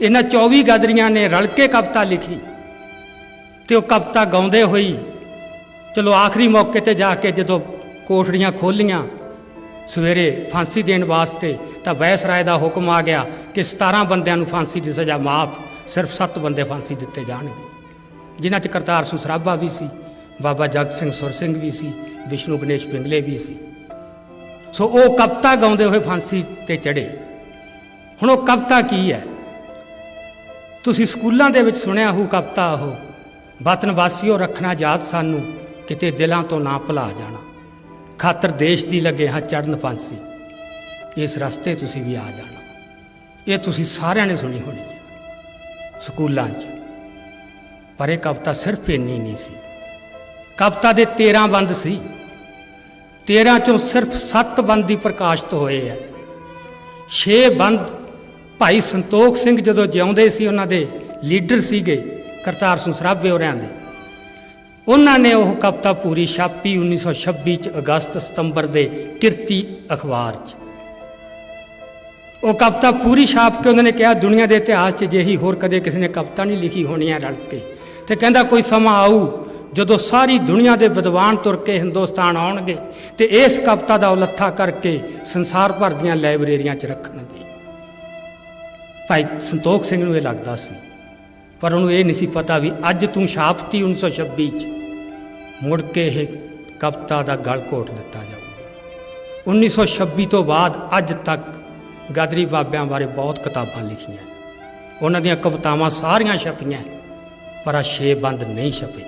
ਇਹਨਾਂ 24 ਗਾਦਰੀਆਂ ਨੇ ਰਲ ਕੇ ਕਵਿਤਾ ਲਿਖੀ ਤੇ ਉਹ ਕਵਿਤਾ ਗਾਉਂਦੇ ਹੋਈ ਚਲੋ ਆਖਰੀ ਮੌਕੇ ਤੇ ਜਾ ਕੇ ਜਦੋਂ ਕੋਠੜੀਆਂ ਖੋਲੀਆਂ ਸਵੇਰੇ ਫਾਂਸੀ ਦੇਣ ਵਾਸਤੇ ਤਾਂ ਵੈਸਰਾਏ ਦਾ ਹੁਕਮ ਆ ਗਿਆ ਕਿ 17 ਬੰਦਿਆਂ ਨੂੰ ਫਾਂਸੀ ਦੀ ਸਜ਼ਾ ਮਾਫ, ਸਿਰਫ 7 ਬੰਦੇ ਫਾਂਸੀ ਦਿੱਤੇ ਜਾਣਗੇ। ਜਿਨ੍ਹਾਂ 'ਚ ਕਰਤਾਰ ਸਿੰਘ ਸਰਾਭਾ ਵੀ ਸੀ, ਬਾਬਾ ਜਗਤ ਸਿੰਘ ਸੁਰ ਸਿੰਘ ਵੀ ਸੀ, ਵਿਸ਼ਨੂੰ ਗਣੇਸ਼ ਪਿੰਗਲੇ ਵੀ ਸੀ। ਸੋ ਉਹ ਕਵਿਤਾ ਗਾਉਂਦੇ ਹੋਏ ਫਾਂਸੀ ਤੇ ਚੜੇ ਹੁਣ ਉਹ ਕਵਿਤਾ ਕੀ ਹੈ? ਤੁਸੀਂ ਸਕੂਲਾਂ ਦੇ ਵਿੱਚ ਸੁਣਿਆ ਹੋ ਕਵਿਤਾ ਉਹ, ਵਤਨ ਵਾਸੀਓ ਰੱਖਣਾ ਯਾਦ ਸਾਨੂੰ, ਕਿਤੇ ਦਿਲਾਂ ਤੋਂ ਨਾ ਭੁਲਾ ਜਾਣਾ। ਖਾਤਰ ਦੇਸ਼ ਦੀ ਲੱਗੇ ਹਾਂ ਚੜਨ ਫਾਂਸੀ, ਇਸ ਰਸਤੇ ਤੁਸੀਂ ਵੀ ਆ ਜਾਣਾ। ਇਹ ਤੁਸੀਂ ਸਾਰਿਆਂ ਨੇ ਸੁਣੀ ਹੋਣੀ ਹੈ, ਸਕੂਲਾਂ 'ਚ। ਪਰ ਇਹ ਕਵਿਤਾ ਸਿਰਫ ਇੰਨੀ ਨਹੀਂ ਸੀ। ਕਵਿਤਾ ਦੇ 13 ਬੰਦ ਸੀ। 13 ਚੋਂ ਸਿਰਫ 7 ਬੰਦ ਹੀ ਪ੍ਰਕਾਸ਼ਿਤ ਹੋਏ ਆ 6 ਬੰਦ ਭਾਈ ਸੰਤੋਖ ਸਿੰਘ ਜਦੋਂ ਜਿਉਂਦੇ ਸੀ, ਉਹਨਾਂ ਦੇ ਲੀਡਰ ਸੀਗੇ, ਕਰਤਾਰ ਸਿੰਘ ਸਰਾਭੇ ਹੋਰਿਆਂ ਦੇ। ਉਹਨਾਂ ਨੇ ਉਹ ਕਵਿਤਾ ਪੂਰੀ ਛਾਪੀ 1926 ਚ ਅਗਸਤ ਸਤੰਬਰ ਦੇ ਕਿਰਤੀ ਅਖਬਾਰ 'ਚ। ਉਹ ਕਵਿਤਾ ਪੂਰੀ ਛਾਪ ਕੇ ਉਹਨਾਂ ਨੇ ਕਿਹਾ, ਦੁਨੀਆ ਦੇ ਇਤਿਹਾਸ 'ਚ ਜਿਹੀ ਹੋਰ ਕਦੇ ਕਿਸੇ ਨੇ ਕਵਿਤਾ ਨਹੀਂ ਲਿਖੀ ਹੋਣੀ ਹੈ ਰਲ ਕੇ। ਤੇ ਕਹਿੰਦਾ, ਕੋਈ ਸਮਾਂ ਆਊ ਜਦੋਂ ਸਾਰੀ ਦੁਨੀਆ ਦੇ ਵਿਦਵਾਨ ਤੁਰ ਕੇ ਹਿੰਦੁਸਤਾਨ ਆਉਣਗੇ ਤੇ ਇਸ ਕਵਿਤਾ ਦਾ ਉਲੱਥਾ ਕਰਕੇ ਸੰਸਾਰ ਭਰ ਦੀਆਂ ਲਾਇਬ੍ਰੇਰੀਆਂ 'ਚ ਰੱਖਣਗੇ। ਭਾਈ ਸੰਤੋਖ ਸਿੰਘ ਨੂੰ ਇਹ ਲੱਗਦਾ ਸੀ। ਪਰ ਉਹਨੂੰ ਇਹ ਨਹੀਂ ਸੀ ਪਤਾ ਵੀ ਅੱਜ ਤੂੰ ਛਾਪਤੀ 1926 ਚ। ਮੁੜ ਕੇ ਇਹ ਕਵਿਤਾ ਦਾ ਗਲ ਘੋਟ ਦਿੱਤਾ ਜਾਊਗਾ। 1926 ਤੋਂ ਬਾਅਦ ਅੱਜ ਤੱਕ ਗਾਦਰੀ ਬਾਬਿਆਂ ਬਾਰੇ ਬਹੁਤ ਕਿਤਾਬਾਂ ਲਿਖੀਆਂ। ਉਹਨਾਂ ਦੀਆਂ ਕਵਿਤਾਵਾਂ ਸਾਰੀਆਂ ਛਪੀਆਂ, ਪਰ ਆ ਛੇ ਬੰਦ ਨਹੀਂ ਛਪੇ।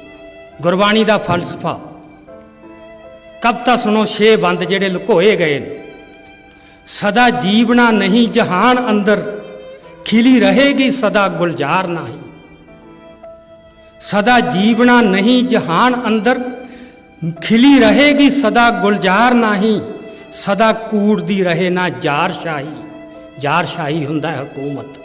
ਗੁਰਬਾਣੀ ਦਾ ਫਲਸਫਾ। ਕਵਿਤਾ ਸੁਣੋ, ਛੇ ਬੰਦ ਜਿਹੜੇ ਲੁਕੋਏ ਗਏ ਨੇ। ਸਦਾ ਜੀਵਣਾ ਨਹੀਂ ਜਹਾਨ ਅੰਦਰ। ਖਿਲੀ ਰਹੇਗੀ ਸਦਾ ਗੁਲਜ਼ਾਰ ਨਹੀਂ। ਸਦਾ ਜੀਵਣਾ ਨਹੀਂ ਜਹਾਨ ਅੰਦਰ, ਖਿਲੀ ਰਹੇਗੀ ਸਦਾ ਗੁਲਜ਼ਾਰ ਨਹੀਂ। ਸਦਾ ਕੂੜਦੀ ਰਹੇ ਨਾ ਜਾਰ ਸ਼ਾਹੀ। ਜਾਰ ਸ਼ਾਹੀ ਹੁੰਦਾ ਹੈ ਹਕੂਮਤ।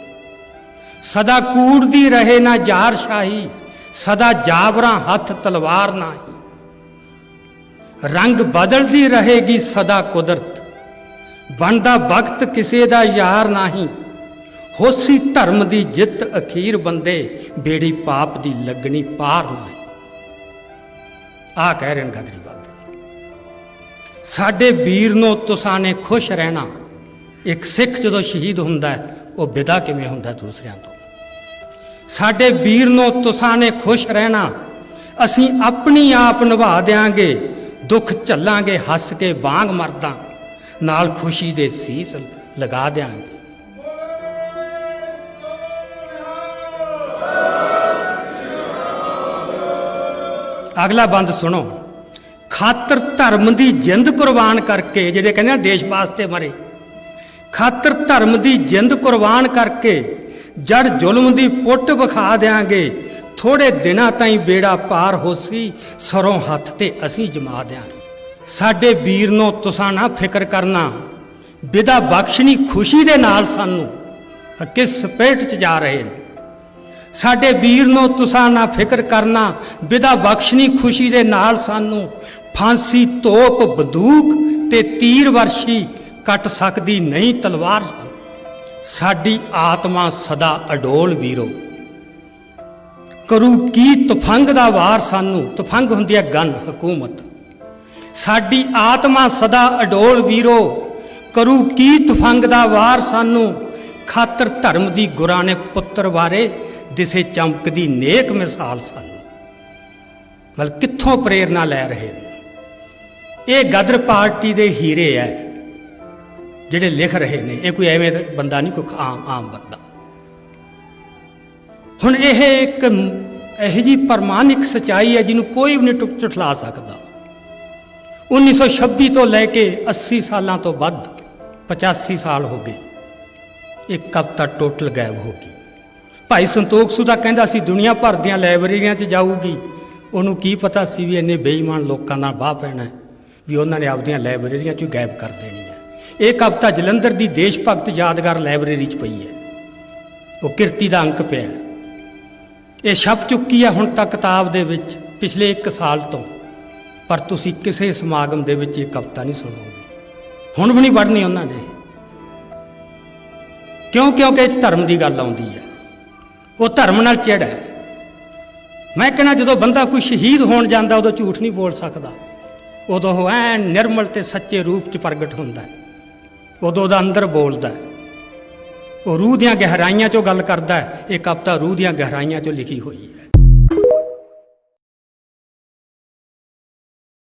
ਸਦਾ ਕੂੜਦੀ ਰਹੇ ਨਾ ਜਾਰ ਸ਼ਾਹੀ। ਸਦਾ ਜਾਬਰਾਂ ਹੱਥ ਤਲਵਾਰ ਨਹੀਂ। ਰੰਗ ਬਦਲਦੀ ਰਹੇਗੀ ਸਦਾ ਕੁਦਰਤ। ਬਣਦਾ ਵਕਤ ਕਿਸੇ ਦਾ ਯਾਰ ਨਹੀਂ। ਹੋਸੀ ਧਰਮ ਦੀ ਜਿੱਤ ਅਖੀਰ ਬੰਦੇ ਬੇੜੀ ਪਾਪ ਦੀ ਲੱਗਣੀ ਪਾਰ ਨਹੀਂ ਆ ਕਹਿ ਰਹੇ ਨੇ ਗਦਰੀ ਬਾਬੇ ਸਾਡੇ ਵੀਰ ਨੂੰ ਤੁਸਾਂ ਨੇ ਖੁਸ਼ ਰਹਿਣਾ, ਇੱਕ ਸਿੱਖ ਜਦੋਂ ਸ਼ਹੀਦ ਹੁੰਦਾ ਹੈ, ਉਹ ਵਿਦਾ ਕਿਵੇਂ ਹੁੰਦਾ ਦੂਸਰਿਆਂ ਤੋਂ? ਸਾਡੇ ਵੀਰ ਨੂੰ ਤੁਸਾਂ ਨੇ ਖੁਸ਼ ਰਹਿਣਾ, ਅਸੀਂ ਆਪਣੀ ਆਪ ਨਿਭਾ ਦੇਾਂਗੇ ਦੁੱਖ ਝੱਲਾਂਗੇ, ਹੱਸ ਕੇ ਬਾਂਗ ਮਰਦਾ, ਨਾਲ ਖੁਸ਼ੀ ਦੇ ਸੀਸ ਲਗਾ ਦੇਾਂਗੇ ਅਗਲਾ ਬੰਦ ਸੁਣੋ। ਖਾਤਰ ਧਰਮ ਦੀ ਜਿੰਦ ਕੁਰਬਾਨ ਕਰਕੇ ਜਿਹੜੇ ਕਹਿੰਦੇ ਆ ਦੇਸ਼ ਵਾਸਤੇ ਮਰੇ। ਖਾਤਰ ਧਰਮ ਦੀ ਜਿੰਦ ਕੁਰਬਾਨ ਕਰਕੇ ਜੜ ਜ਼ੁਲਮ ਦੀ ਪੁੱਟ ਵਿਖਾ ਦੇਾਂਗੇ ਥੋੜੇ ਦਿਨਾਂ ਤਾਈਂ ਬੇੜਾ ਪਾਰ ਹੋਸੀ, ਸਰੋਂ ਹੱਥ ਤੇ ਅਸੀਂ ਜਮਾ ਦਿਆਂਗੇ। ਸਾਡੇ ਵੀਰ ਨੂੰ ਤੁਸਾਂ ਨਾ ਫਿਕਰ ਕਰਨਾ। ਵਿਦਾ ਬਖਸ਼ਣੀ ਖੁਸ਼ੀ ਦੇ ਨਾਲ ਸਾਨੂੰ, ਕਿਸ ਸਪੇਟ ਚ ਜਾ ਰਹੇ ਨੇ? ਸਾਡੇ ਵੀਰ ਨੂੰ ਤੁਸਾਂ ਨਾ ਫਿਕਰ ਕਰਨਾ ਵਿਦਾ ਬਖਸ਼ਣੀ ਖੁਸ਼ੀ ਦੇ ਨਾਲ ਸਾਨੂੰ ਫਾਂਸੀ, ਤੋਪ, ਬੰਦੂਕ ਤੇ ਤੀਰ ਵਰਸ਼ੀ ਕੱਟ ਸਕਦੀ ਨਹੀਂ ਤਲਵਾਰ। ਸਾਡੀ ਆਤਮਾ ਸਦਾ ਅਡੋਲ ਵੀਰੋ। ਕਰੂ ਕੀ ਤਫੰਗ ਦਾ ਵਾਰ ਸਾਨੂੰ? ਤਫੰਗ ਹੁੰਦੀ ਹੈ ਗਨ, ਹਕੂਮਤ। ਸਾਡੀ ਆਤਮਾ ਸਦਾ ਅਡੋਲ ਵੀਰੋ। ਕਰੂ ਕੀ ਤਫੰਗ ਦਾ ਵਾਰ ਸਾਨੂੰ? ਖਾਤਰ ਧਰਮ ਦੀ ਗੁਰਾਂ ਨੇ ਪੁੱਤਰ ਬਾਰੇ ਦਿਸੇ ਚਮਕਦੀ ਨੇਕ ਮਿਸਾਲ ਸਾਨੂੰ। ਮਤਲਬ ਕਿੱਥੋਂ ਪ੍ਰੇਰਣਾ ਲੈ ਰਹੇ ਨੇ? ਇਹ ਗਦਰ ਪਾਰਟੀ ਦੇ ਹੀਰੇ ਐ, ਜਿਹੜੇ ਲਿਖ ਰਹੇ ਨੇ। ਇਹ ਕੋਈ ਐਵੇਂ ਬੰਦਾ ਨਹੀਂ, ਕੋਈ ਆਮ ਆਮ ਬੰਦਾ। ਹੁਣ ਇਹ ਇੱਕ ਇਹੋ ਜੀ ਪ੍ਰਮਾਣਿਕ ਸਚਾਈ ਹੈ ਜਿਹਨੂੰ ਕੋਈ ਵੀ ਨਹੀਂ ਟੁੱਟ ਝੁਠਲਾ ਸਕਦਾ। 1926 ਤੋਂ ਲੈ ਕੇ 80 ਸਾਲਾਂ ਤੋਂ ਵੱਧ 85 ਸਾਲ ਹੋ ਗਏ। ਇਹ ਕਵਿਤਾ ਟੋਟਲ ਗਾਇਬ ਹੋ ਗਈ। ਭਾਈ ਸੰਤੋਖ ਸੂ ਦਾ ਕਹਿੰਦਾ ਸੀ, ਦੁਨੀਆ ਭਰ ਦੀਆਂ ਲਾਇਬ੍ਰੇਰੀਆਂ 'ਚ ਜਾਊਗੀ। ਉਹਨੂੰ ਕੀ ਪਤਾ ਸੀ ਵੀ ਇੰਨੇ ਬੇਈਮਾਨ ਲੋਕਾਂ ਨਾਲ ਬਾਹ ਪੈਣਾ ਵੀ ਉਹਨਾਂ ਨੇ ਆਪਦੀਆਂ ਲਾਇਬ੍ਰੇਰੀਆਂ 'ਚੋਂ ਗਾਇਬ ਕਰ ਦੇਣੀ ਹੈ। ਇਹ ਕਵਿਤਾ ਜਲੰਧਰ ਦੀ ਦੇਸ਼ ਭਗਤ ਯਾਦਗਾਰ ਲਾਇਬ੍ਰੇਰੀ 'ਚ ਪਈ ਹੈ। ਉਹ ਕਿਰਤੀ ਦਾ ਅੰਕ ਪਿਆ ਇਹ ਛਪ ਚੁੱਕੀ ਹੈ ਹੁਣ ਤੱਕ ਕਿਤਾਬ ਦੇ ਵਿੱਚ, ਪਿਛਲੇ 1 ਸਾਲ ਤੋਂ। ਪਰ ਤੁਸੀਂ ਕਿਸੇ ਸਮਾਗਮ ਦੇ ਵਿੱਚ ਇਹ ਕਵਿਤਾ ਨਹੀਂ ਸੁਣੋਗੇ। ਹੁਣ ਵੀ ਨਹੀਂ ਪੜ੍ਹਨੀ ਉਹਨਾਂ ਨੇ। ਕਿਉਂ ਕਿਉਂਕਿ ਇਹ 'ਚ ਧਰਮ ਦੀ ਗੱਲ ਆਉਂਦੀ ਹੈ? ਉਹ ਧਰਮ ਨਾਲ ਚਿੜ ਹੈ। ਮੈਂ ਕਹਿੰਦਾ ਜਦੋਂ ਬੰਦਾ ਕੋਈ ਸ਼ਹੀਦ ਹੋਣ ਜਾਂਦਾ, ਉਦੋਂ ਝੂਠ ਨਹੀਂ ਬੋਲ ਸਕਦਾ। ਉਦੋਂ ਉਹ ਐਨ ਨਿਰਮਲ ਤੇ ਸੱਚੇ ਰੂਪ 'ਚ ਪ੍ਰਗਟ ਹੁੰਦਾ ਹੈ। ਉਦੋਂ ਉਹਦਾ ਅੰਦਰ ਬੋਲਦਾ ਹੈ। ਉਹ ਰੂਹ ਦੀਆਂ ਗਹਿਰਾਈਆਂ 'ਚੋਂ ਗੱਲ ਕਰਦਾ ਹੈ। ਇਹ ਕਵਿਤਾ ਰੂਹ ਦੀਆਂ ਗਹਿਰਾਈਆਂ 'ਚੋਂ ਲਿਖੀ ਹੋਈ ਹੈ।